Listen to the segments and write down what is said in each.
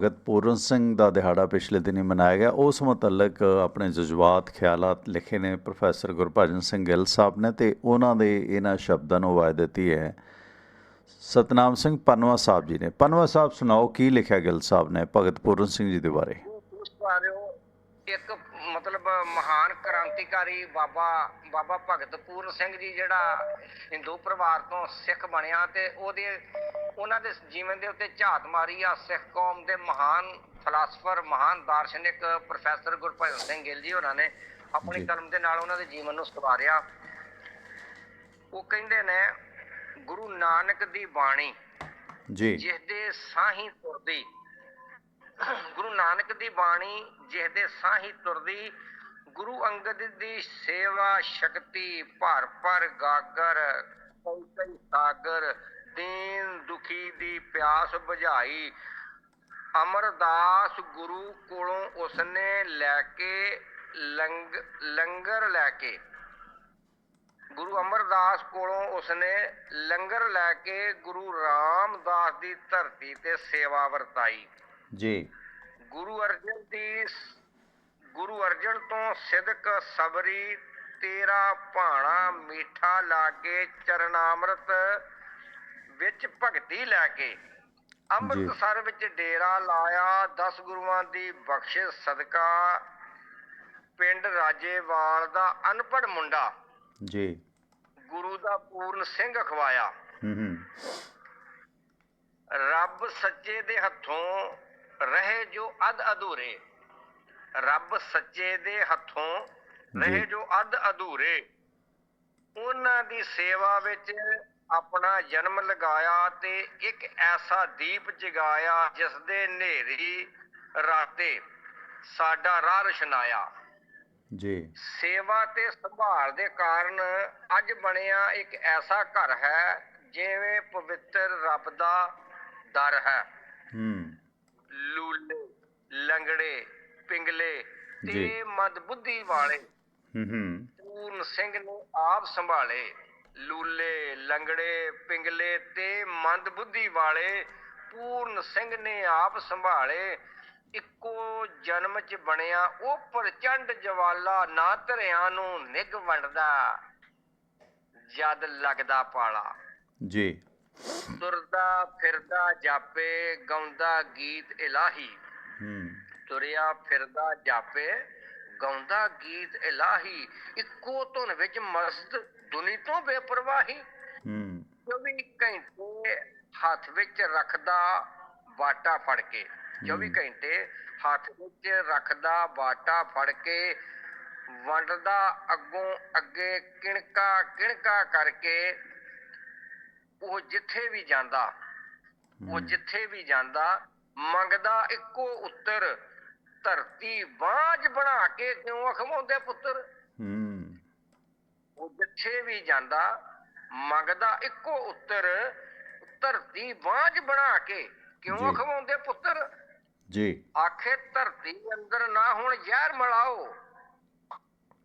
ਭਗਤ ਪੂਰਨ ਸਿੰਘ ਦਾ ਦਿਹਾੜਾ ਪਿਛਲੇ ਦਿਨੀ ਮਨਾਇਆ ਗਿਆ। ਉਸ ਮੁਤਲਕ ਆਪਣੇ ਜਜ਼ਬਾਤ, ਖਿਆਲਾਤ ਲਿਖੇ ਨੇ ਪ੍ਰੋਫੈਸਰ ਗੁਰਭਜਨ ਸਿੰਘ ਗਿੱਲ ਸਾਹਿਬ ਨੇ ਤੇ ਉਹਨਾਂ ਦੇ ਇਹਨਾਂ ਸ਼ਬਦਾਂ ਨੂੰ ਆਵਾਜ਼ ਦਿੱਤੀ ਹੈ। ਸਤਨਾਮ ਸਿੰਘ ਪਨਵਾ ਸਾਹਿਬ ਜੀ ਨੇ। ਪਨਵਾ ਸਾਹਿਬ ਸੁਣਾਓ, ਕੀ ਲਿਖਿਆ ਗਿੱਲ ਸਾਹਿਬ ਨੇ ਭਗਤ ਪੂਰਨ ਸਿੰਘ ਜੀ ਦੇ ਬਾਰੇ? ਬਾਰੇ ਇੱਕ ਮਤਲਬ ਮਹਾਨ ਕ੍ਰਾਂਤੀਕਾਰੀ ਬਾਬਾ ਬਾਬਾ ਭਗਤ ਪੂਰਨ ਸਿੰਘ ਜੀ ਜਿਹੜਾ ਹਿੰਦੂ ਪਰਿਵਾਰ ਤੋਂ ਸਿੱਖ ਬਣਿਆ ਤੇ ਉਹਦੇ ਉਹਨਾਂ ਦੇ ਜੀਵਨ ਦੇ ਉੱਤੇ ਝਾਤ ਮਾਰੀ ਆ ਸਿੱਖ ਕੌਮ ਦੇ ਮਹਾਨ ਫਲਸਫਰ ਮਹਾਨ ਦਾਰਸ਼ਨਿਕ ਪ੍ਰੋਫੈਸਰ ਗੁਰਭਜਨ ਸਿੰਘ ਗਿੱਲ ਜੀ ਉਹਨਾਂ ਨੇ ਆਪਣੀ। ਕਲਮ ਦੇ ਨਾਲ ਉਹਨਾਂ ਦੇ ਜੀਵਨ ਨੂੰ ਸਵਾਰਿਆ ਉਹ ਕਹਿੰਦੇ ਨੇ ਗੁਰੂ ਨਾਨਕ ਦੀ ਬਾਣੀ ਜੀ ਜਿਸ ਦੇ ਸਾਹੀ ਤੁਰਦੀ ਗੁਰੂ ਨਾਨਕ ਦੀ ਬਾਣੀ ਜਿਹਦੇ ਸਾਹੀ ਤੁਰਦੀ, ਗੁਰੂ ਅੰਗਦ ਦੀ ਸੇਵਾ ਸ਼ਕਤੀ ਭਰ ਭਰ ਗਾਗਰ, ਕਈ ਕਈ ਸਾਗਰ, ਦੀਨ ਦੁਖੀ ਦੀ ਪਿਆਸ ਬੁਝਾਈ। ਅਮਰਦਾਸ ਗੁਰੂ ਕੋਲੋਂ ਉਸਨੇ ਲੈ ਕੇ ਲੰਗ, ਲੰਗਰ ਲੈ ਕੇ, ਗੁਰੂ ਅਮਰਦਾਸ ਕੋਲੋਂ ਉਸਨੇ ਲੰਗਰ ਲੈ ਕੇ ਗੁਰੂ ਰਾਮਦਾਸ ਦੀ ਧਰਤੀ ਤੇ ਸੇਵਾ ਵਰਤਾਈ। ਜੀ। ਗੁਰੂ ਅਰਜਨ ਦੀ ਗੁਰੂ ਅਰਜਨ ਤੋਂ ਸਿਦਕ ਸਬਰੀ ਤੇਰਾ ਭਾਣਾ ਮੀਠਾ ਲਾਗੇ ਚਰਨਾਮ੍ਰਿਤ ਵਿੱਚ ਭਗਤੀ ਲੈ ਕੇ ਅੰਮ੍ਰਿਤਸਰ ਵਿੱਚ ਡੇਰਾ ਲਾਇਆ 10 ਗੁਰੂਆਂ ਦੀ ਬਖਸ਼ਿਸ਼ ਸਦਕਾ ਪਿੰਡ ਰਾਜੇਵਾਲ ਦਾ ਅਨਪੜ ਮੁੰਡਾ ਜੀ। ਗੁਰੂ ਦਾ ਪੂਰਨ ਸਿੰਘ ਅਖਵਾਇਆ। ਹੂੰ ਹੂੰ। ਰੱਬ ਸੱਚੇ ਦੇ ਹੱਥੋਂ ਰਹੇ ਜੋ ਅਧ ਅਧੂਰੇ। ਰੱਬ ਸੱਚੇ ਦੇ ਹੱਥੋਂ ਰਹੇ ਜੀ। ਅਧ ਅਧੂਰੇ। ਉਹਨਾਂ ਦੀ ਸੇਵਾ ਵਿੱਚ ਆਪਣਾ ਜਨਮ ਲਗਾਇਆ ਤੇ ਇੱਕ ਐਸਾ ਦੀਪ ਜਗਾਇਆ ਜਿਸ ਦੇ ਹਨੇਰੀ ਰਾਤੇ ਸਾਡਾ ਰਾਹ ਰਸ਼ਨਾਇਆ। ਜੀ। ਸੇਵਾ ਤੇ ਸੰਭਾਲ ਦੇ ਕਾਰਨ ਅੱਜ ਬਣਿਆ ਇੱਕ ਐਸਾ ਘਰ ਹੈ ਜਿਵੇਂ ਪਵਿੱਤਰ ਰੱਬ ਦਾ ਦਰ ਹੈ। ਹੂੰ। ਲੂਲੇ ਲੰਗੜੇ ਪਿੰਗਲੇ। ਤੇ ਮਦਬੁੱਧੀ ਵਾਲੇ। ਹੂੰ ਹੂੰ। ਪੂਰਨ ਸਿੰਘ ਨੇ ਆਪ ਸੰਭਾਲੇ। ਲੂਲੇ ਲੰਗੜੇ ਪਿੰਗਲੇ ਤੇ ਮੰਦਬੁੱਧੀ ਵਾਲੇ ਪੂਰਨ ਸਿੰਘ ਨੇ ਆਪ ਸੰਭਾਲੇ। ਇੱਕੋ ਜਨਮ ਚ ਬਣਿਆ ਉਹ ਪ੍ਰਚੰਡ ਜਵਾਲਾ ਨਾ ਧਰਿਆਂ ਨੂੰ ਨਿਗ ਵੰਡਦਾ। ਜਦ ਲੱਗਦਾ ਪਾਲਾ। ਜੀ। ਤੁਰਦਾ ਫਿਰਦਾ ਜਾਪੇ ਗਾਉਂਦਾ ਗੀਤ ਇਲਾਹੀ। ਹੂੰ। ਤੁਰਿਆ ਫਿਰਦਾ ਜਾਪੇ ਗਾਉਂਦਾ ਗੀਤ ਇਲਾਹੀ। ਇੱਕੋ ਧੁਨ ਵਿੱਚ ਮਸਤ ਦੁਨੀ ਤੋਂ ਬੇਪਰਵਾਹੀ। ਹੂੰ। 24 ਘੰਟੇ ਹੱਥ ਵਿੱਚ ਰੱਖਦਾ ਬਾਟਾ ਫੜ ਕੇ। 24 ਹਮ। ਘੰਟੇ ਹੱਥ ਵਿੱਚ ਰੱਖਦਾ ਬਾਟਾ ਫੜ ਕੇ ਵੰਡਦਾ ਅੱਗੋਂ ਅੱਗੇ ਕਿਣਕਾ ਕਿਣਕਾ ਕਰਕੇ ਉਹ ਜਿੱਥੇ ਵੀ ਜਾਂਦਾ ਉਹ। ਜਿੱਥੇ ਵੀ ਜਾਂਦਾ ਮੰਗਦਾ ਇੱਕੋ ਉੱਤਰ ਧਰਤੀ ਬਾਝ ਬਣਾ ਕੇ ਕਿਉਂ ਅਖਵਾਉਂਦੇ ਪੁੱਤਰ? ਹੂੰ। ਉਹ ਜਿੱਥੇ ਵੀ ਜਾਂਦਾ ਮੰਗਦਾ ਇੱਕੋ ਉੱਤਰ ਧਰਤੀ ਬਾਝ ਬਣਾ ਕੇ ਕਿਉਂ। ਅਖਵਾਉਂਦੇ ਪੁੱਤਰ? ਜੀ। ਆਖੇ ਧਰਤੀ ਅੰਦਰ ਨਾ ਹੁਣ ਜ਼ਹਿਰ ਮਿਲਾਓ।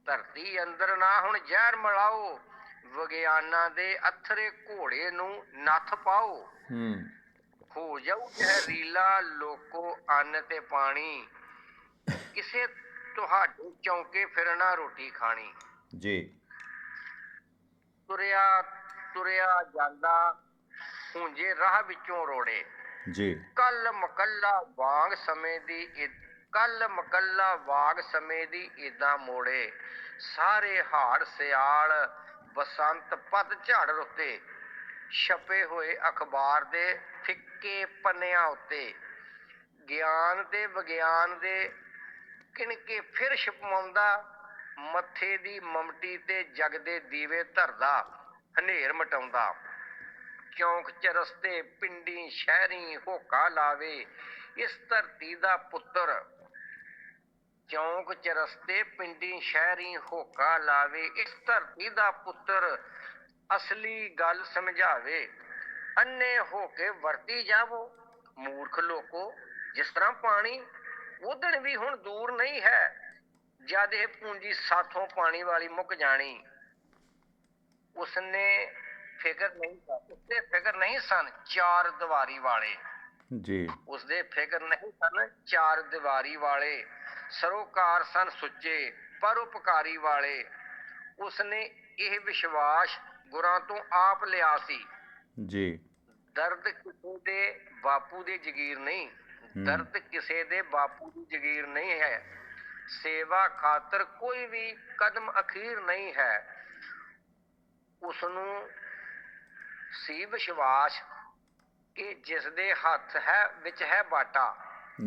ਧਰਤੀ ਅੰਦਰ ਨਾ ਹੁਣ ਜ਼ਹਿਰ ਮਿਲਾਓ। ਵਿਗਿਆਨਾਂ ਦੇ ਅਥਰੇ ਘੋੜੇ ਨੂੰ ਨੱਥ ਪਾਓ। ਹੂੰ। ਹੋ ਜਾਊ ਜ਼ਹਿਰੀਲਾ ਲੋਕੋ ਅੰਨ ਤੇ ਪਾਣੀ। ਕਿਸੇ ਤੁਹਾਡੇ ਚੌਂਕੇ ਫਿਰਨਾ ਰੋਟੀ ਖਾਣੀ। ਜੀ। ਤੁਰਿਆ ਤੁਰਿਆ ਜਾਂਦਾ ਹੁੰਜੇ ਰਾਹ ਵਿੱਚੋਂ ਰੋੜੇ। ਜੀ। ਕੱਲ ਮਕੱਲਾ ਵਾਂਗ ਸਮੇਂ ਦੀ ਕੱਲ ਮਕੱਲਾ ਵਾਗ ਸਮੇਂ ਦੀ ਇਦਾਂ ਮੋੜੇ। ਸਾਰੇ ਹਾੜ ਸਿਆਲ ਬਸੰਤ ਪਤ ਝੜ ਰੁੱਤੇ ਛਪੇ ਹੋਏ ਅਖਬਾਰ ਦੇ ਫਿੱਕੇ ਪੰਨਿਆਂ ਉੱਤੇ, ਗਿਆਨ ਤੇ ਵਿਗਿਆਨ ਦੇ ਕਿਣਕੇ ਫਿਰ ਛਪਵਾਉਂਦਾ, ਮੱਥੇ ਦੀ ਮਮਟੀ ਤੇ ਜਗ ਦੇ ਦੀਵੇ ਧਰਦਾ, ਹਨੇਰ ਮਟਾਉਂਦਾ। ਚੌਂਕ ਚ ਰਸਤੇ, ਪਿੰਡੀ, ਸ਼ਹਿਰੀ ਹੋਕਾ ਲਾਵੇ, ਇਸ ਧਰਤੀ ਦਾ ਪੁੱਤਰ ਚੌਂਕ ਚਰਸਤੇ ਪਿੰਡੀ ਸ਼ਹਿਰੀ ਹੋਕਾ ਲਾਵੇ, ਇਸ ਧਰਤੀ ਦਾ ਪੁੱਤਰ ਅਸਲੀ ਗੱਲ ਸਮਝਾਵੇ। ਅੰਨੇ ਹੋ ਕੇ ਵਰਤੀ ਜਾਵੋ, ਮੂਰਖ ਲੋਕੋ, ਜਿਸ ਤਰ੍ਹਾਂ ਪਾਣੀ ਉਦਣ ਵੀ ਹੁਣ ਦੂਰ ਨਹੀਂ ਹੈ, ਜਦ ਇਹ ਪੂੰਜੀ ਸਾਥੋਂ ਪਾਣੀ ਵਾਲੀ ਮੁੱਕ ਜਾਣੀ। ਉਸਨੇ ਫਿਕਰ ਨਹੀਂ ਉਸਤੇ ਫਿਕਰ ਨਹੀਂ ਸਨ ਚਾਰ ਦੀਵਾਰੀ ਵਾਲੇ। ਜੀ। ਉਸਦੇ ਫਿਕਰ ਨਹੀਂ ਸਨ ਚਾਰ ਦੀਵਾਰੀ ਵਾਲੇ ਸਰੋਕਾਰ ਸਨ ਸੁੱਚੇ ਪਰਉਪਕਾਰੀ ਵਾਲੇ। ਉਸਨੇ ਇਹ ਵਿਸ਼ਵਾਸ ਗੁਰਾਂ ਤੋਂ ਆਪ ਲਿਆ ਸੀ। ਜੀ। ਦਰਦ ਕਿਸੇ ਦੇ ਬਾਪੂ ਦੇ ਜਗੀਰ ਨਹੀਂ। ਦਰਦ ਕਿਸੇ ਦੇ ਬਾਪੂ ਦੀ ਜਗੀਰ ਨਹੀਂ ਹੈ। ਸੇਵਾ ਖਾਤਰ ਕੋਈ ਵੀ ਕਦਮ ਅਖੀਰ ਨਹੀਂ ਹੈ। ਉਸ ਨੂੰ ਸੀ ਵਿਸ਼ਵਾਸ ਕਿ ਜਿਸ ਦੇ ਹੱਥ ਹੈ ਵਿੱਚ ਹੈ ਬਾਟਾ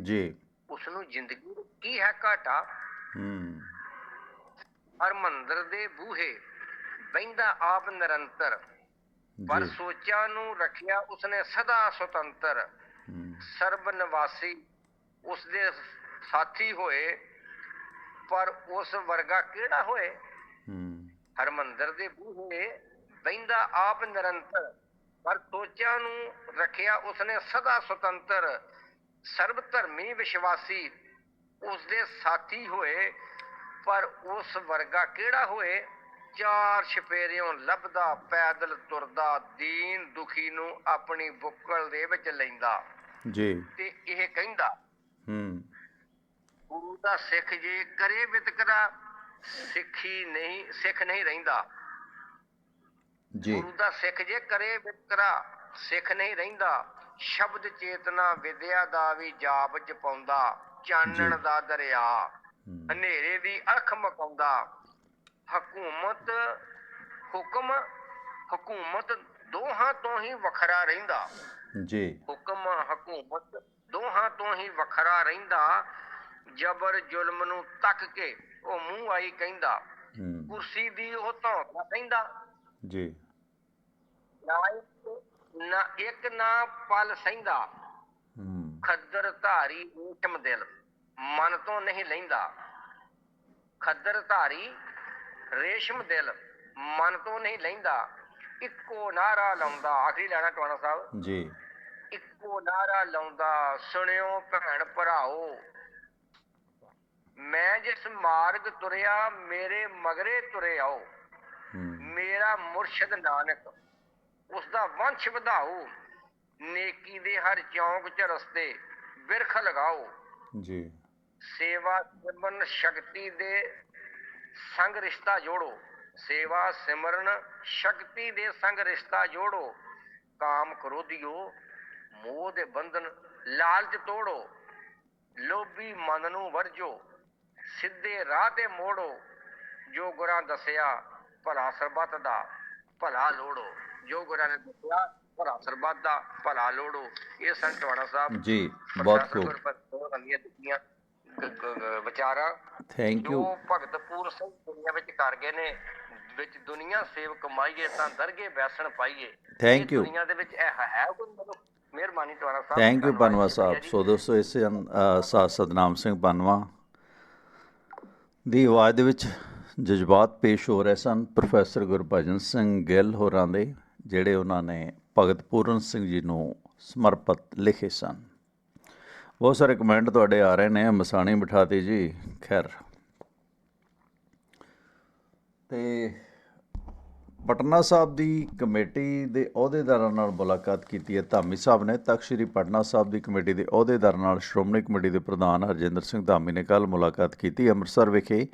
ਜੀ। ਉਸ ਨੂੰ ਜ਼ਿੰਦਗੀ ਕੀ ਹੈ ਘਾਟਾ? ਹੂੰ। ਹਰਮੰਦਰ ਦੇ ਬੂਹੇ ਬੈਂਦਾ ਆਪ ਨਿਰੰਤਰ ਪਰ ਸੋਚਾਂ ਨੂੰ ਰੱਖਿਆ ਉਸਨੇ ਸਦਾ ਸੁਤੰਤਰ। ਸਰਬ ਨਿਵਾਸੀ ਉਸ ਦੇ ਸਾਥੀ ਹੋਏ ਪਰ ਉਸ ਵਰਗਾ ਕਿਹੜਾ ਹੋਏ? ਹਰਮੰਦਰ ਦੇ ਬੂਹੇ ਬੈਂਦਾ ਆਪ ਨਿਰੰਤਰ ਪਰ ਸੋਚਾਂ ਨੂੰ ਰੱਖਿਆ ਉਸਨੇ ਸਦਾ ਸੁਤੰਤਰ ਸਰਬ ਧਰਮੀ ਵਿਸ਼ਵਾਸੀ ਉਸ ਦੇ ਸਾਥੀ ਹੋਏ ਪਰ ਉਸ ਵਰਗਾ ਕਿਹੜਾ ਹੋਏ? ਚਾਰ ਛਪੇਰਿਓਂ ਲੱਭਦਾ ਪੈਦਲ ਤੁਰਦਾ ਦੀਨ ਦੁਖੀ ਨੂੰ ਆਪਣੀ ਬੁੱਕਲ ਦੇ ਵਿੱਚ ਲੈਂਦਾ। ਜੀ। ਤੇ ਇਹ ਕਹਿੰਦਾ ਹੂੰ। ਗੁਰੂ ਦਾ ਸਿੱਖ ਜੇ ਕਰੇ ਵਿਤਕਰਾ ਸਿੱਖੀ ਨਹੀਂ ਸਿੱਖ ਨਹੀਂ ਰਹਿੰਦਾ। ਜੀ। ਗੁਰੂ ਦਾ ਸਿੱਖ ਜੇ ਕਰੇ ਵਿਤਕਰਾ ਸਿੱਖ ਨਹੀਂ ਰਹਿੰਦਾ। ਸ਼ਬਦ ਚੇਤਨਾ ਵਿਦਿਆ ਦਾ ਵੀ ਜਾਪ ਜਪਾਉਂਦਾ ਚਾਨਣ। ਦਾ ਦਰਿਆ। ਹਨੇਰੇ ਦੀ ਅੱਖ ਮਕਾਉਂਦਾ। ਹਕੂਮਤ ਹੁਕਮ ਹਕੂਮਤ ਦੋਹਾਂ ਤੋਂ ਹੀ ਵੱਖਰਾ ਰਹਿੰਦਾ। ਜੀ। ਹੁਕਮ ਹਕੂਮਤ ਦੋਹਾਂ ਤੋਂ ਹੀ ਵੱਖਰਾ ਰਹਿੰਦਾ। ਜਬਰ ਜ਼ੁਲਮ ਨੂੰ ਤੱਕ ਕੇ ਉਹ ਮੂੰਹ ਆਈ ਕਹਿੰਦਾ। ਕੁਰਸੀ ਦੀ ਉਹ ਧੌਂਦਾ ਕਹਿੰਦਾ। ਜੀ। ਨਾ ਇੱਕ ਨਾ ਇੱਕ ਨਾ ਪਲ ਸਹਿੰਦਾ। ਹੂੰ। ਖੱਦਰ ਧਾਰੀ ਊਠਮ ਦਿਲ। ਮਨ ਤੋਂ ਨਹੀਂ ਲੈਂਦਾ। ਖੱਦਰ ਧਾਰੀ ਰੇਸ਼ਮ ਦਿਲ। ਮਨ ਤੋਂ ਨਹੀਂ ਲੈਂਦਾ। ਇੱਕੋ ਨਾਰਾ ਲਾਉਂਦਾ। ਆਖਰੀ ਲੈਣਾ ਟਵਾਣਾ ਸਾਹਿਬ। ਜੀ। ਇੱਕੋ ਨਾਰਾ ਲਾਉਂਦਾ। ਸੁਣਿਓ ਭੈਣ ਭਰਾਓ। ਮੈਂ ਜਿਸ ਮਾਰਗ ਤੁਰਿਆ ਮੇਰੇ ਮਗਰੇ ਤੁਰੇ ਆਓ। ਮੇਰਾ ਮੁਰਸ਼ਿਦ ਨਾਨਕ ਉਸ ਦਾ ਵੰਸ਼ ਵਧਾਓ ਨੇਕੀ ਦੇ ਹਰ ਚੌਂਕ ਚ ਰਸਤੇ ਬਿਰਖ ਲਗਾਓ। ਜੀ। ਸੇਵਾ ਸਿਮਰਨ ਸ਼ਕਤੀ ਦੇ ਸੰਗ ਰਿਸ਼ਤਾ ਜੋੜੋ। ਸੇਵਾ ਸਿਮਰਨ ਸ਼ਕਤੀ ਦੇ ਸੰਗ ਰਿਸ਼ਤਾ ਜੋੜੋ। ਕਾਮ ਕ੍ਰੋਧਿਓ ਮੋਹ ਦੇ ਬੰਧਨ ਲਾਲਚ ਤੋੜੋ। ਲੋਭੀ ਮਨ ਨੂੰ ਵਰਜੋ ਸਿੱਧੇ ਰਾਹ ਤੇ ਮੋੜੋ। ਜੋ ਗੁਰਾਂ ਦੱਸਿਆ ਭਲਾ ਸਰਬੱਤ ਦਾ ਭਲਾ ਲੋੜੋ। ਜੋ ਗੁਰਾਂ ਨੇ ਦੱਸਿਆ ਭਲਾ ਸਰਬੱਤ ਦਾ ਭਲਾ ਲੋੜੋ। ਇਹ ਸੰਤ ਟਵਾਣਾ ਸਾਹਿਬ ਜੀ ਬਹੁਤ ਖੂਬ। ਵਿਚਾਰਾਂ ਥੈਂਕ ਯੂ ਭਗਤ ਪੂਰ ਸਿੰਘ ਦੁਨੀਆ ਵਿੱਚ ਕਰ ਗਏ ਨੇ ਵਿੱਚ ਦੁਨੀਆ ਸੇਵ ਕਮਾਈਏ ਤਾਂ ਦਰਗੇ ਬੈਸਣ ਪਾਈਏ। ਇਹ you. ਦੁਨੀਆ ਦੇ ਵਿੱਚ ਇਹ ਹੈ ਕੋਈ ਮਨੁੱਖ? ਮਿਹਰਬਾਨੀ ਤੁਹਾਡਾ ਸਾਹਿਬ ਥੈਂਕ ਯੂ ਜੀ, ਸਾਹਿਬ। ਸੋ ਦੋਸਤੋ ਇਸੇ ਸਾਥ ਸਤਨਾਮ ਸਿੰਘ ਪਨਵਾ ਦੀ ਆਵਾਜ਼ ਦੇ ਵਿੱਚ ਜਜ਼ਬਾਤ ਪੇਸ਼ ਹੋ ਰਹੇ ਸਨ ਪ੍ਰੋਫੈਸਰ ਗੁਰਭਜਨ ਸਿੰਘ ਗਿੱਲ ਹੋਰਾਂ ਦੇ, ਜਿਹੜੇ ਉਹਨਾਂ ਨੇ ਭਗਤ ਪੂਰਨ ਸਿੰਘ ਜੀ ਨੂੰ ਸਮਰਪਿਤ ਲਿਖੇ ਸਨ। ਬਹੁਤ ਸਾਰੇ ਕਮੈਂਟ ਤੁਹਾਡੇ ਆ ਰਹੇ ਨੇ, ਮਸਾਣੀ ਬਿਠਾਤੀ ਜੀ, ਖੈਰ। ਤੇ ਪਟਨਾ ਸਾਹਿਬ ਦੀ ਕਮੇਟੀ ਦੇ ਅਹੁਦੇਦਾਰਾਂ ਨਾਲ ਮੁਲਾਕਾਤ ਕੀਤੀ ਹੈ ਧਾਮੀ ਸਾਹਿਬ ਨੇ। ਤਖਤ ਸ੍ਰੀ ਪਟਨਾ ਸਾਹਿਬ ਦੀ ਕਮੇਟੀ ਦੇ ਅਹੁਦੇਦਾਰਾਂ ਨਾਲ ਸ਼੍ਰੋਮਣੀ ਕਮੇਟੀ ਦੇ ਪ੍ਰਧਾਨ ਹਰਜਿੰਦਰ ਸਿੰਘ ਧਾਮੀ ਨੇ ਕੱਲ ਮੁਲਾਕਾਤ ਕੀਤੀ। ਅੰਮ੍ਰਿਤਸਰ ਵਿਖੇ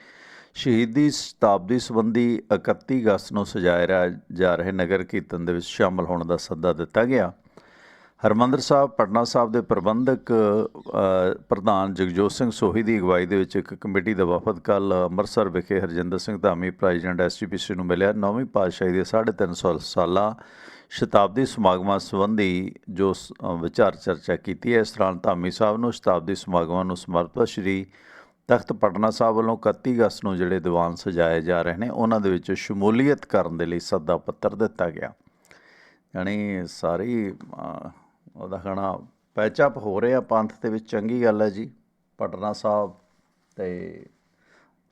ਸ਼ਹੀਦੀ ਸ਼ਤਾਬਦੀ ਸੰਬੰਧੀ 31 ਅਗਸਤ ਨੂੰ ਸਜਾਇਆ ਜਾ ਰਹੇ ਨਗਰ ਕੀਰਤਨ ਦੇ ਵਿੱਚ ਸ਼ਾਮਲ ਹੋਣ ਦਾ ਸੱਦਾ ਦਿੱਤਾ ਗਿਆ। ਹਰਮੰਦਰ ਸਾਹਿਬ, ਪਟਨਾ ਸਾਹਿਬ ਦੇ ਪ੍ਰਬੰਧਕ ਪ੍ਰਧਾਨ ਜਗਜੋਤ ਸਿੰਘ ਸੋਹੀ ਦੀ ਅਗਵਾਈ ਦੇ ਵਿੱਚ ਇੱਕ ਕਮੇਟੀ ਦਾ ਵਫਦ ਕੱਲ ਅੰਮ੍ਰਿਤਸਰ ਵਿਖੇ ਹਰਜਿੰਦਰ ਸਿੰਘ ਧਾਮੀ ਪ੍ਰੈਜ਼ੀਡੈਂਟ ਐਸਜੀਪੀਸੀ ਨੂੰ ਮਿਲਿਆ। ਨੌਵੀਂ ਪਾਤਸ਼ਾਹੀ ਦੇ 350 ਸਾਲਾ ਸ਼ਤਾਬਦੀ ਸਮਾਗਮਾਂ ਸੰਬੰਧੀ ਜੋ ਵਿਚਾਰ ਚਰਚਾ ਕੀਤੀ ਹੈ। ਇਸ ਦੌਰਾਨ ਧਾਮੀ ਸਾਹਿਬ ਨੂੰ ਸ਼ਤਾਬਦੀ ਸਮਾਗਮਾਂ ਨੂੰ ਸਮਰਪਿਤ ਸ਼੍ਰੀ ਤਖਤ ਪਟਨਾ ਸਾਹਿਬ ਵੱਲੋਂ 31 ਅਗਸਤ ਨੂੰ ਜਿਹੜੇ ਦੀਵਾਨ ਸਜਾਏ ਜਾ ਰਹੇ ਨੇ, ਉਹਨਾਂ ਦੇ ਵਿੱਚ ਸ਼ਮੂਲੀਅਤ ਕਰਨ ਦੇ ਲਈ ਸੱਦਾ ਪੱਤਰ ਦਿੱਤਾ ਗਿਆ। ਯਾਨੀ ਸਾਰੀ ਉਹਦਾ ਕਹਣਾ ਪੈਚਅਪ ਹੋ ਰਿਹਾ ਪੰਥ ਦੇ ਵਿੱਚ, ਚੰਗੀ ਗੱਲ ਹੈ ਜੀ। ਪਟਨਾ ਸਾਹਿਬ ਤੇ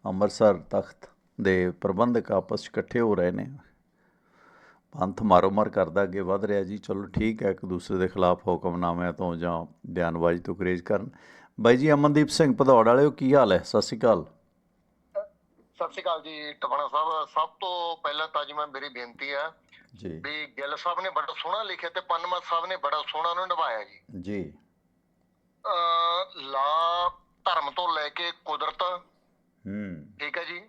ਅੰਮ੍ਰਿਤਸਰ ਤਖਤ ਦੇ ਪ੍ਰਬੰਧਕ ਆਪਸ 'ਚ ਇਕੱਠੇ ਹੋ ਰਹੇ ਨੇ। ਪੰਥ ਮਾਰੋ-ਮਾਰ ਕਰਦਾ, ਅੱਗੇ ਵਧ ਰਿਹਾ ਜੀ। ਚਲੋ ਠੀਕ ਹੈ, ਇੱਕ ਦੂਸਰੇ ਦੇ ਖਿਲਾਫ ਹੁਕਮਨਾਮਿਆਂ ਤੋਂ ਜਾਂ ਬਿਆਨਬਾਜ਼ੀ ਤੋਂ ਗੁਰੇਜ਼ ਕਰਨ। ਬਾਈ ਜੀ ਅਮਨਦੀਪ ਸਿੰਘ ਭਦੌੜ ਵਾਲਿਓ ਕੀ ਹਾਲ ਹੈ? ਸਤਿ ਸ਼੍ਰੀ ਅਕਾਲ। ਸਤਿ ਸ਼੍ਰੀ ਅਕਾਲ ਜੀ ਟਪਣਾ ਸਾਹਿਬ। ਸਭ ਤੋਂ ਪਹਿਲਾਂ ਤਾਂ ਜੀ ਮੈਂ ਮੇਰੀ ਬੇਨਤੀ ਹੈ ਜੀ। ਵੀ ਗਿੱਲ ਸਾਹਿਬ ਨੇ ਬੜਾ ਸੋਹਣਾ ਲਿਖਿਆ ਤੇ ਪਨਮਾ ਸਾਹਿਬ ਨੇ ਬੜਾ ਸੋਹਣਾ ਉਹਨੂੰ ਨਿਭਾਇਆ ਜੀ। ਜੀ। ਅਹ, ਲਾ ਧਰਮ ਤੋਂ ਲੈ ਕੇ ਕੁਦਰਤ ਹੂੰ। ਠੀਕ ਹੈ ਜੀ।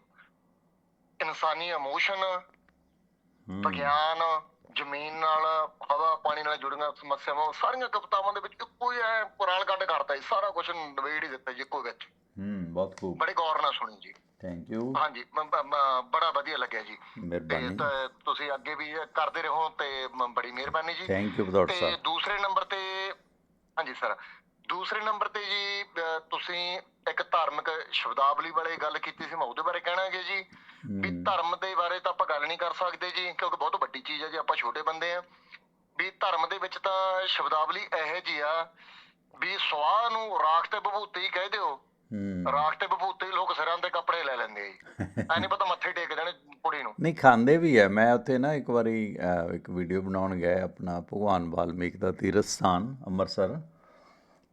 ਇਨਸਾਨੀ ਇਮੋਸ਼ਨ ਵਿਗਿਆਨ ਜ਼ਮੀਨ ਨਾਲ ਹਵਾ ਪਾਣੀ ਨਾਲ ਜੁੜੀਆਂ ਸਮੱਸਿਆਵਾਂ ਸਾਰੀਆਂ ਕਵਿਤਾਵਾਂ ਦੇ ਵਿੱਚ ਇੱਕੋ ਹੀ ਐ ਪੁਰਾਲ ਕੱਢ ਕੁਝ ਨਵੇੜ ਹੀ ਦਿੱਤਾ ਜੀ ਇੱਕੋ ਵਿੱਚ। ਹੂੰ ਬਹੁਤ ਖੂਬ। ਬੜੀ ਗੌਰ ਨਾਲ ਸੁਣੀ ਜੀ। ਥੈਂਕ ਯੂ ਹਾਂਜੀ ਮ- ਮ- ਮ- ਬੜਾ ਵਧੀਆ ਲੱਗਿਆ ਜੀ। ਤੇ ਮਿਹਰਬਾਨੀ। ਤਾਂ ਤੁਸੀਂ ਅੱਗੇ ਵੀ ਇਹ ਕਰਦੇ ਰਹੋ ਤੇ ਮ- ਬੜੀ ਮਿਹਰਬਾਨੀ ਜੀ। ਥੈਂਕ ਯੂ ਬਦੌੜ ਤੇ ਸਾਹਿਬ ਦੂਸਰੇ ਨੰਬਰ ਤੇ ਹਾਂਜੀ ਸਰ ਦੂਸਰੇ ਨੰਬਰ ਤੇ ਜੀ ਅਹ, ਤੁਸੀਂ ਇੱਕ ਧਾਰਮਿਕ ਸ਼ਬਦਾਵਲੀ ਵਾਲੀ ਗੱਲ ਕੀਤੀ ਸੀ ਮੈਂ ਉਹਦੇ ਬਾਰੇ ਕਹਿਣਾਗੇ ਜੀ। ਵੀ ਧਰਮ ਦੇ ਬਾਰੇ ਤਾਂ ਆਪਾਂ ਗੱਲ ਨਹੀਂ ਕਰ ਸਕਦੇ ਜੀ ਕਿਉਂਕਿ ਬਹੁਤ ਵੱਡੀ ਚੀਜ਼ ਹੈ ਜੀ ਆਪਾਂ ਛੋਟੇ ਬੰਦੇ ਆ ਵੀ ਧਰਮ ਦੇ ਵਿੱਚ ਤਾਂ ਸ਼ਬਦਾਵਲੀ ਇਹੋ ਜੀ ਆ ਵੀ ਸਵਾਹ ਨੂੰ ਰਾਖ ਤੇ ਵਿਭੂਤੀ ਹੀ ਕਹਿ ਦਿਓ। ਹੂੰ। ਰਾਖ ਤੇ ਵਿਭੂਤੀ ਲੋਕ ਸਿਰਾਂ ਤੇ ਕੱਪੜੇ ਲੈ ਲੈਂਦੇ ਆ ਜੀ। ਐ ਨਹੀਂ ਪਤਾ ਮੱਥੇ ਟੇਕ ਦੇਣੇ ਕੁੜੀ ਨੂੰ। ਨਹੀਂ ਖਾਂਦੇ ਵੀ ਹੈ ਮੈਂ ਉੱਥੇ ਨਾ ਇੱਕ ਵਾਰੀ ਇੱਕ ਵੀਡੀਓ ਬਣਾਉਣ ਗਿਆ ਆਪਣਾ ਭਗਵਾਨ ਵਾਲਮੀਕ ਦਾ ਤੀਰਥ ਸਥਾਨ ਅੰਮ੍ਰਿਤਸਰ।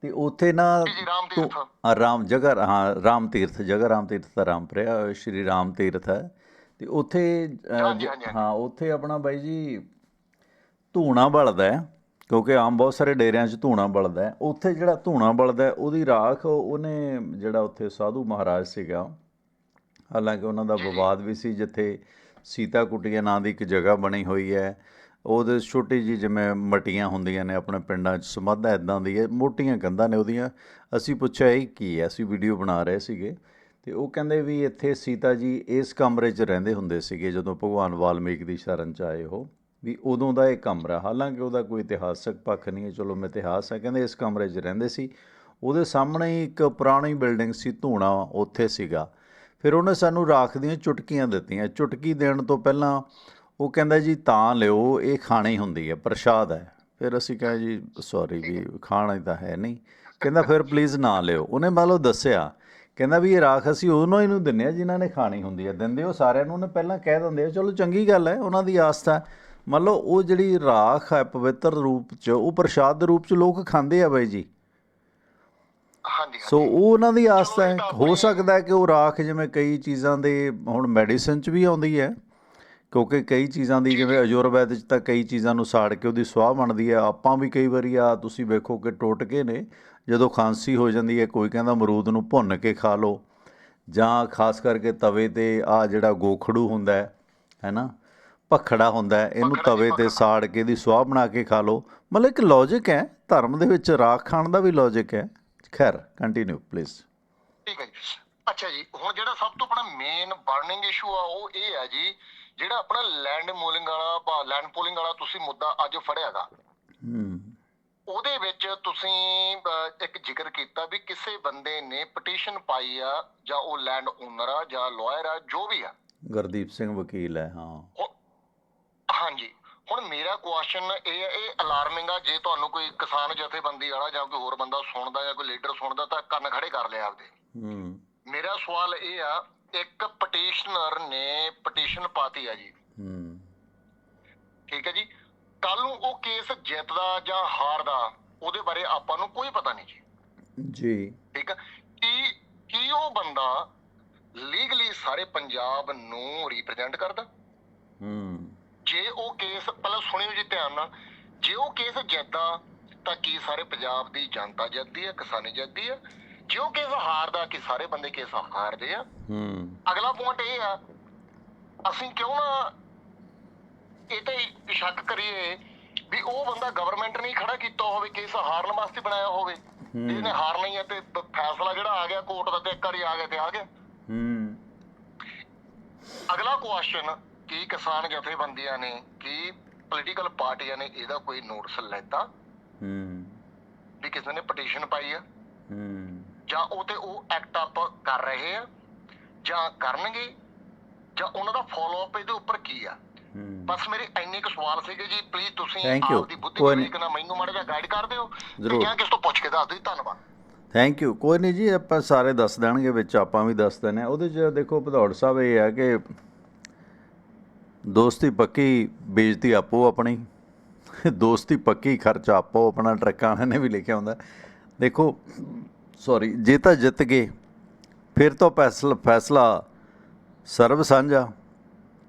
ਤੇ ਉੱਥੇ ਨਾ ਰਾਮ ਤੀਰਥ। ਹਾਂ, ਰਾਮ ਤੀਰਥ ਜਗ੍ਹਾ ਰਾਮ ਤੀਰਥ ਦਾ ਰਾਮ ਪ੍ਰਿਆ ਸ਼੍ਰੀ ਰਾਮ ਤੀਰਥ ਹੈ। ਤੇ ਉੱਥੇ। ਹਾਂ ਉੱਥੇ ਆਪਣਾ ਬਾਈ ਜੀ ਧੂਣਾ ਬਲਦਾ ਹੈ। ਕਿਉਂਕਿ ਆਮ ਬਹੁਤ ਸਾਰੇ ਡੇਰਿਆਂ 'ਚ ਧੂਣਾ ਬਲਦਾ ਉੱਥੇ ਜਿਹੜਾ ਧੂਣਾ ਬਲਦਾ ਉਹਦੀ ਰਾਖ ਉਹਨੇ ਜਿਹੜਾ ਉੱਥੇ ਸਾਧੂ ਮਹਾਰਾਜ ਸੀਗਾ, ਹਾਲਾਂਕਿ ਉਹਨਾਂ ਦਾ ਵਿਵਾਦ ਵੀ ਸੀ, ਜਿੱਥੇ ਸੀਤਾ ਕੁਟੀਆ ਨਾਂ ਦੀ ਇੱਕ ਜਗ੍ਹਾ ਬਣੀ ਹੋਈ ਹੈ। ਉਹਦੇ ਛੋਟੀ ਜੀ ਜਿਵੇਂ ਮਟੀਆਂ ਹੁੰਦੀਆਂ ਨੇ ਆਪਣੇ ਪਿੰਡਾਂ 'ਚ ਸਮਾਧਾ ਇਦਾਂ ਦੀ ਹੈ, ਮੋਟੀਆਂ ਕੰਧਾਂ ਨੇ ਉਹਦੀਆਂ। ਅਸੀਂ ਪੁੱਛਿਆ, ਇਹ ਕੀ ਹੈ? ਅਸੀਂ ਵੀਡੀਓ ਬਣਾ ਰਹੇ ਸੀਗੇ ਤੇ ਉਹ ਕਹਿੰਦੇ ਵੀ ਇੱਥੇ ਸੀਤਾ ਜੀ ਇਸ ਕਮਰੇ 'ਚ ਰਹਿੰਦੇ ਹੁੰਦੇ ਸੀਗੇ, ਜਦੋਂ ਭਗਵਾਨ ਵਾਲਮੀਕ ਦੀ ਸ਼ਰਨ 'ਚ ਆਏ ਉਹ। ਵੀ ਉਦੋਂ ਦਾ ਇਹ ਕਮਰਾ, ਹਾਲਾਂਕਿ ਉਹਦਾ ਕੋਈ ਇਤਿਹਾਸਕ ਪੱਖ ਨਹੀਂ ਹੈ, ਚਲੋ ਮੈਂ ਇਤਿਹਾਸ ਹੈ, ਕਹਿੰਦੇ ਇਸ ਕਮਰੇ 'ਚ ਰਹਿੰਦੇ ਸੀ। ਉਹਦੇ ਸਾਹਮਣੇ ਹੀ ਇੱਕ ਪੁਰਾਣੀ ਬਿਲਡਿੰਗ ਸੀ, ਧੂਣਾ ਉੱਥੇ ਸੀਗਾ। ਫਿਰ ਉਹਨੇ ਸਾਨੂੰ ਰਾਖ ਦੀਆਂ ਚੁਟਕੀਆਂ ਦਿੱਤੀਆਂ। ਚੁਟਕੀ ਦੇਣ ਤੋਂ ਪਹਿਲਾਂ ਉਹ ਕਹਿੰਦਾ ਜੀ, ਤਾਂ ਲਿਓ, ਇਹ ਖਾਣੀ ਹੁੰਦੀ ਹੈ, ਪ੍ਰਸ਼ਾਦ ਹੈ। ਫਿਰ ਅਸੀਂ ਕਿਹਾ ਜੀ, ਸੌਰੀ ਵੀ, ਖਾਣਾ ਤਾਂ ਹੈ ਨਹੀਂ। ਕਹਿੰਦਾ, ਫਿਰ ਪਲੀਜ਼ ਨਾ ਲਿਓ। ਉਹਨੇ ਮਤਲਬ ਦੱਸਿਆ, ਕਹਿੰਦਾ ਵੀ ਇਹ ਰਾਖ ਅਸੀਂ ਉਹਨਾਂ ਹੀ ਨੂੰ ਦਿੰਨੇ ਆ, ਜਿਨ੍ਹਾਂ ਨੇ ਖਾਣੀ ਹੁੰਦੀ ਹੈ। ਦਿੰਦੇ ਉਹ ਸਾਰਿਆਂ ਨੂੰ, ਉਹਨੇ ਪਹਿਲਾਂ ਕਹਿ ਦਿੰਦੇ ਆ, ਚਲੋ ਚੰਗੀ ਗੱਲ ਹੈ, ਉਹਨਾਂ ਦੀ ਆਸਥਾ ਮੰਨ ਲਓ ਉਹ ਜਿਹੜੀ ਰਾਖ ਹੈ ਪਵਿੱਤਰ ਰੂਪ 'ਚ ਉਹ ਪ੍ਰਸ਼ਾਦ ਦੇ ਰੂਪ 'ਚ ਲੋਕ ਖਾਂਦੇ ਆ ਬਾਈ ਜੀ? ਹਾਂਜੀ ਸੋ ਉਹ ਉਹਨਾਂ ਦੀ ਆਸਥਾ ਹੈ ਹੋ ਸਕਦਾ ਹੈ ਕਿ ਉਹ ਰਾਖ ਜਿਵੇਂ ਕਈ ਚੀਜ਼ਾਂ ਦੇ ਹੁਣ ਮੈਡੀਸਿਨ 'ਚ ਵੀ ਆਉਂਦੀ ਹੈ ਕਿਉਂਕਿ ਕਈ ਚੀਜ਼ਾਂ ਦੀ ਜਿਵੇਂ ਅਯੁਰਵੈਦ 'ਚ ਤਾਂ ਕਈ ਚੀਜ਼ਾਂ ਨੂੰ ਸਾੜ ਕੇ ਉਹਦੀ ਸਵਾਹ ਬਣਦੀ ਹੈ। ਆਪਾਂ ਵੀ ਕਈ ਵਾਰੀ ਆ ਤੁਸੀਂ ਵੇਖੋ ਕਿ ਟੋਟਕੇ ਨੇ ਜਦੋਂ ਖਾਂਸੀ ਹੋ ਜਾਂਦੀ ਹੈ ਕੋਈ ਕਹਿੰਦਾ ਅਮਰੂਦ ਨੂੰ ਭੁੰਨ ਕੇ ਖਾ ਲਓ ਜਾਂ ਖਾਸ ਕਰਕੇ ਤਵੇ ਤੇ ਆ ਜਿਹੜਾ ਗੋਖੜੂ ਹੁੰਦਾ ਹੈ ਹੈਨਾ ਭਖੜਾ ਹੁੰਦਾ ਇਹਨੂੰ ਤਵੇ ਤੇ। ਸਾੜ ਕੇ ਦੀ ਸਵਾਹ ਬਣਾ ਕੇ ਖਾ ਲਓ। ਮਤਲਬ ਇੱਕ ਲੌਜੀਕ ਹੈ ਧਰਮ ਦੇ ਵਿੱਚ ਰਾਖ ਖਾਣ ਦਾ ਵੀ ਲੌਜੀਕ ਹੈ। ਖੈਰ ਕੰਟੀਨਿਊ ਪਲੀਜ਼ ਠੀਕ ਹੈ ਜੀ। ਅੱਛਾ ਜੀ ਹੁਣ ਜਿਹੜਾ ਸਭ ਤੋਂ ਆਪਣਾ ਮੇਨ ਬਰਨਿੰਗ ਇਸ਼ੂ ਆ ਉਹ ਇਹ ਹੈ ਜੀ ਜਿਹੜਾ ਆਪਣਾ ਲੈਂਡ ਮੂਲਿੰਗ ਵਾਲਾ ਲੈਂਡ ਪੂਲਿੰਗ ਵਾਲਾ ਤੁਸੀਂ ਮੁੱਦਾ ਅੱਜ ਫੜਿਆਗਾ ਹੂੰ। ਉਹਦੇ ਵਿੱਚ ਤੁਸੀਂ ਇੱਕ ਜ਼ਿਕਰ ਕੀਤਾ ਵੀ ਕਿਸੇ ਬੰਦੇ ਨੇ ਪਟੀਸ਼ਨ ਪਾਈ ਆ ਜਾਂ ਉਹ ਲੈਂਡ ਓਨਰ ਆ ਜਾਂ ਲਾਇਰ ਆ ਜੋ ਵੀ ਆ। ਗੁਰਦੀਪ ਸਿੰਘ ਵਕੀਲ ਹੈ ਹਾਂ। ਹਾਂਜੀ। ਹੁਣ ਮੇਰਾ ਕੁਐਸਚਨ ਇਹ ਹੈ ਇਹ ਅਲਾਰਮਿੰਗ ਆ ਜੇ ਤੁਹਾਨੂੰ ਕੋਈ ਕਿਸਾਨ ਜਥੇਬੰਦੀ ਵਾਲਾ ਜਾਂ ਕੋਈ ਹੋਰ ਬੰਦਾ ਸੁਣਦਾ ਜਾਂ ਕੋਈ ਲੀਡਰ ਸੁਣਦਾ ਤਾਂ ਕੰਨ ਖੜੇ ਕਰ ਲਿਆ ਆਪਦੇ। ਹੂੰ। ਮੇਰਾ ਸਵਾਲ ਇਹ ਆ ਇੱਕ ਪਟੀਸ਼ਨਰ ਨੇ ਪਟੀਸ਼ਨ ਪਾਤੀ ਆ ਜੀ। ਹੂੰ। ਠੀਕ ਹੈ ਜੀ। ਕੱਲ ਨੂੰ ਉਹ ਕੇਸ ਜਿੱਤਦਾ ਜਾਂ ਹਾਰਦਾ ਉਹਦੇ ਬਾਰੇ ਆਪਾਂ ਨੂੰ ਕੋਈ ਪਤਾ ਨਹੀਂ ਜੀ। ਜੀ। ਠੀਕ ਹੈ ਕੀ ਕੀ ਉਹ ਬੰਦਾ ਲੀਗਲੀ ਸਾਰੇ ਪੰਜਾਬ ਨੂੰ ਰਿਪਰੈਜ਼ੈਂਟ ਕਰਦਾ? ਕੇਸ ਪਹਿਲਾਂ ਸੁਣਿਓ ਜੀ ਧਿਆਨ ਨਾਲ। ਜੇ ਉਹ ਕੇਸ ਜਿੱਤਦਾ ਤਾਂ ਕੀ ਸਾਰੇ ਪੰਜਾਬ ਦੀ ਜਨਤਾ ਜਿੱਤਦੀ ਹੈ ਕਿਸਾਨੀ ਜਿੱਤਦੀ ਹੈ? ਜੇ ਉਹ ਕੇਸ ਹਾਰਦਾ ਕਿ ਸਾਰੇ ਬੰਦੇ ਕੇਸ ਹਾਰਦੇ ਆ? ਹੂੰ। ਅਗਲਾ ਪੁਆਇੰਟ ਇਹ ਆ ਅਸੀਂ ਕਿਉਂ ਨਾ ਇਹ ਤੇ ਸ਼ੱਕ ਕਰੀਏ ਵੀ ਉਹ ਬੰਦਾ ਗਵਰਨਮੈਂਟ ਨੇ ਖੜਾ ਕੀਤਾ ਹੋਵੇ ਕੇਸ ਹਾਰਨ ਵਾਸਤੇ ਬਣਾਇਆ ਹੋਵੇ। ਹੂੰ। ਇਹਨੇ ਹਾਰਨਾ ਹੀ ਹੈ ਤੇ ਫੈਸਲਾ ਜਿਹੜਾ ਆ ਗਿਆ ਕੋਰਟ ਦਾ ਤੇ ਇੱਕ ਵਾਰੀ ਆ ਗਿਆ ਤੇ ਆ ਗਿਆ। ਹੂੰ। ਅਗਲਾ ਕੁਐਸਚਨ ਕੀ ਕਿਸਾਨ ਜਥੇਬੰਦੀਆਂ ਨੇ ਕੀ ਪੋਲੀਟੀਕਲ ਪਾਰਟੀਆਂ ਨੇ ਇਹਦਾ ਕੋਈ ਨੋਟਿਸ ਲੈਤਾ? ਹੂੰ। ਵੀ ਕਿਸੇ ਨੇ ਪਟੀਸ਼ਨ ਪਾਈ ਆ? ਹੂੰ। ਜਾਂ ਉਹ ਤੇ ਉਹ ਐਕਟ ਅਪ ਕਰ ਰਹੇ ਆ? ਜਾਂ ਕਰਨਗੇ? ਜਾਂ ਉਹਨਾਂ ਦਾ ਫਾਲੋ ਅਪ ਇਹਦੇ ਉੱਪਰ ਕੀ ਆ? ਹੂੰ। ਬਸ ਮੇਰੇ ਇੰਨੇ ਕੁ ਸਵਾਲ ਸੀਗੇ ਜੀ ਪਲੀਜ਼ ਤੁਸੀਂ. ਆਪਦੀ ਬੁੱਧੀ। ਵਿਵੇਕ ਨਾਲ ਮੈਨੂੰ ਮਾੜਾ ਜਿਹਾ ਗਾਈਡ ਕਰ ਦਿਓ। ਤੇ। ਜਾਂ ਕਿਸ ਤੋਂ ਪੁੱਛ ਕੇ ਦੱਸ ਦਿਓ। ਧੰਨਵਾਦ। ਥੈਂਕ ਯੂ ਕੋਈ ਨਹੀਂ ਜੀ ਆਪਾਂ ਸਾਰੇ ਦੱਸ ਦੇਣਗੇ ਵਿੱਚ ਆਪਾਂ ਵੀ ਦੱਸ ਹਾਂ। ਉਹਦੇ 'ਚ ਦੇਖੋ ਭਦੌੜ ਸਾਹਿਬ ਇਹ ਹੈ ਕਿ ਦੋਸਤੀ ਪੱਕੀ ਬੇਇੱਜ਼ਤੀ ਆਪੋ ਆਪਣੀ। ਦੋਸਤੀ ਪੱਕੀ ਖਰਚਾ ਆਪੋ ਆਪਣਾ, ਟਰੱਕਾਂ ਵਾਲਿਆਂ ਨੇ ਵੀ ਲਿਖਿਆ ਹੁੰਦਾ। ਦੇਖੋ ਸੌਰੀ ਜੇ ਤਾਂ ਜਿੱਤ ਗਏ, ਫਿਰ ਤਾਂ ਫੈਸਲਾ ਫੈਸਲਾ ਸਰਬ ਸਾਂਝਾ।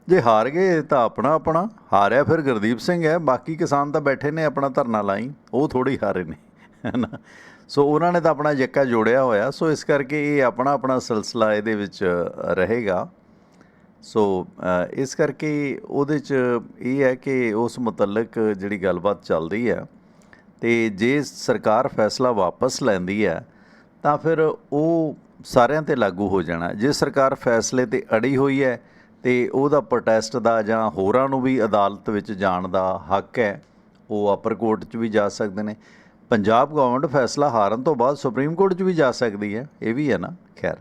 ਜੇ ਹਾਰ ਗਏ ਤਾਂ ਆਪਣਾ ਆਪਣਾ, ਹਾਰਿਆ ਫਿਰ ਗੁਰਦੀਪ ਸਿੰਘ ਹੈ, ਬਾਕੀ ਕਿਸਾਨ ਤਾਂ ਬੈਠੇ ਨੇ ਆਪਣਾ ਧਰਨਾ ਲਾਈ, ਉਹ ਥੋੜੀ ਹਾਰੇ ਨੇ ਹੈ ਨਾ ਸੋ ਉਹਨਾਂ ਨੇ ਤਾਂ ਆਪਣਾ ਜੱਕਾ ਜੋੜਿਆ ਹੋਇਆ, ਸੋ ਇਸ ਕਰਕੇ ਇਹ ਆਪਣਾ ਆਪਣਾ ਸਿਲਸਿਲਾ ਇਹਦੇ ਵਿੱਚ ਰਹੇਗਾ। ਸੋ ਇਸ ਕਰਕੇ ਉਹਦੇ 'ਚ ਇਹ ਹੈ ਕਿ ਉਸ ਮੁਤਲਕ ਜਿਹੜੀ ਗੱਲਬਾਤ ਚੱਲਦੀ ਹੈ ਤੇ ਜੇ ਸਰਕਾਰ ਫੈਸਲਾ ਵਾਪਸ ਲੈਂਦੀ ਹੈ, ਤਾਂ ਫਿਰ ਉਹ ਸਾਰਿਆਂ ਤੇ ਲਾਗੂ ਹੋ ਜਾਣਾ। ਜੇ ਸਰਕਾਰ ਫੈਸਲੇ ਤੇ ਅੜੀ ਹੋਈ ਹੈ ਤੇ ਉਹਦਾ ਪ੍ਰੋਟੈਸਟ ਦਾ ਜਾਂ ਹੋਰਾਂ ਨੂੰ ਵੀ ਅਦਾਲਤ ਵਿੱਚ ਜਾਣ ਦਾ ਹੱਕ ਹੈ, ਉਹ ਅਪਰ ਕੋਰਟ 'ਚ ਵੀ ਜਾ ਸਕਦੇ ਨੇ। ਪੰਜਾਬ ਗਵਰਨਮੈਂਟ ਫੈਸਲਾ ਹਾਰਨ ਤੋਂ ਬਾਅਦ ਸੁਪਰੀਮ ਕੋਰਟ 'ਚ ਵੀ ਜਾ ਸਕਦੀ ਹੈ, ਇਹ ਵੀ ਹੈ ਨਾ, ਖੈਰ।